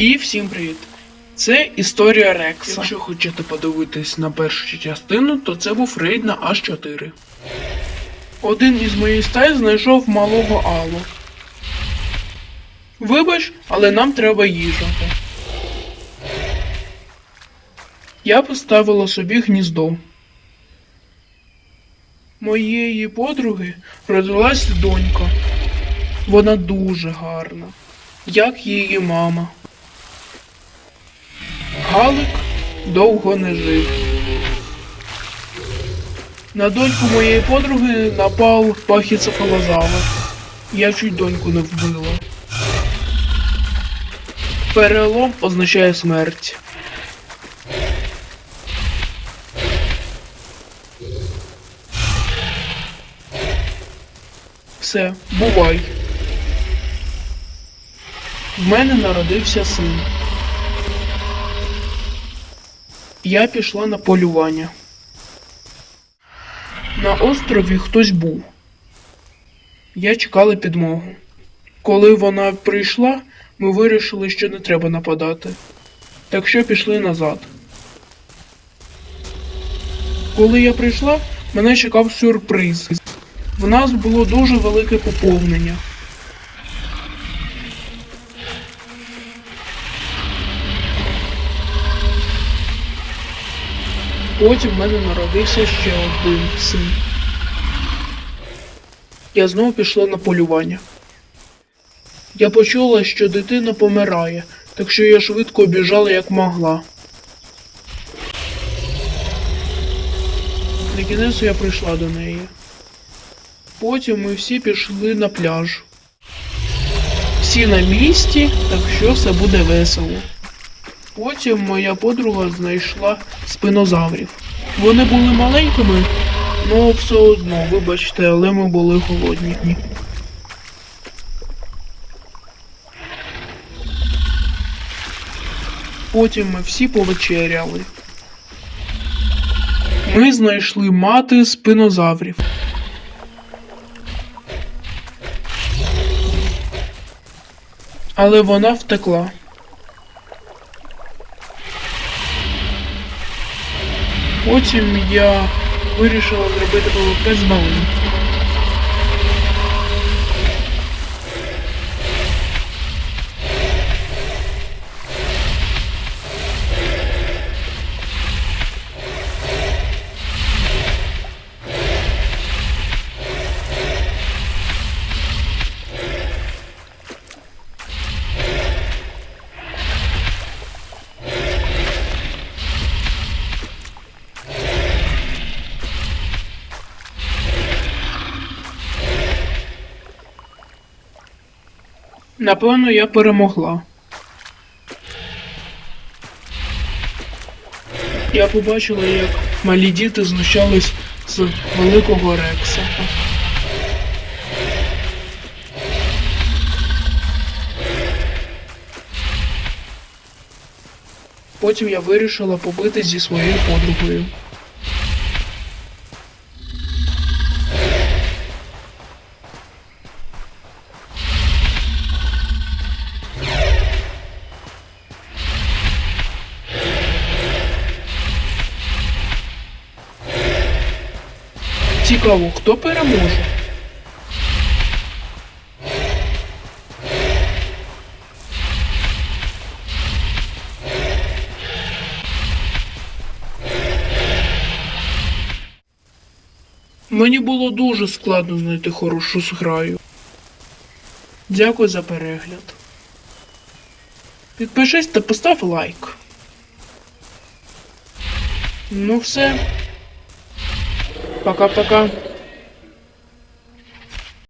І всім привіт! Це історія Рекса. Якщо хочете подивитись на першу частину, то це був рейд на H4. Один із моїх стай знайшов малого Аллу. Вибач, але нам треба їжа. Я поставила собі гніздо. Моєї подруги родилась донька. Вона дуже гарна, як її мама. Галик довго не жив. На доньку моєї подруги напав пахіцефалозавр. Я чуть доньку не вбила. Перелом означає смерть. Все, бувай. В мене народився син. Я пішла на полювання. На острові хтось був. Я чекала підмогу. Коли вона прийшла, ми вирішили, що не треба нападати. Так що пішли назад. Коли я прийшла, мене чекав сюрприз. В нас було дуже велике поповнення. Потім в мене народився ще один син. Я знову пішла на полювання. Я почула, що дитина помирає, так що я швидко біжала як могла. На кінець я прийшла до неї. Потім ми всі пішли на пляж. Всі на місці, так що все буде весело. Потім моя подруга знайшла спинозаврів. Вони були маленькими, але все одно, вибачте, але ми були голодні. Потім ми всі повечеряли. Ми знайшли мати спинозаврів. Але вона втекла. Потім я вирішила зробити ПВП з малим. Напевно, я перемогла. Я побачила, як малі діти знущались з великого Рекса. Потім я вирішила побитись зі своєю подругою. Цікаво, хто переможе? Мені було дуже складно знайти хорошу зграю. Дякую за перегляд. Підпишись та постав лайк. Ну все. Пока-пока.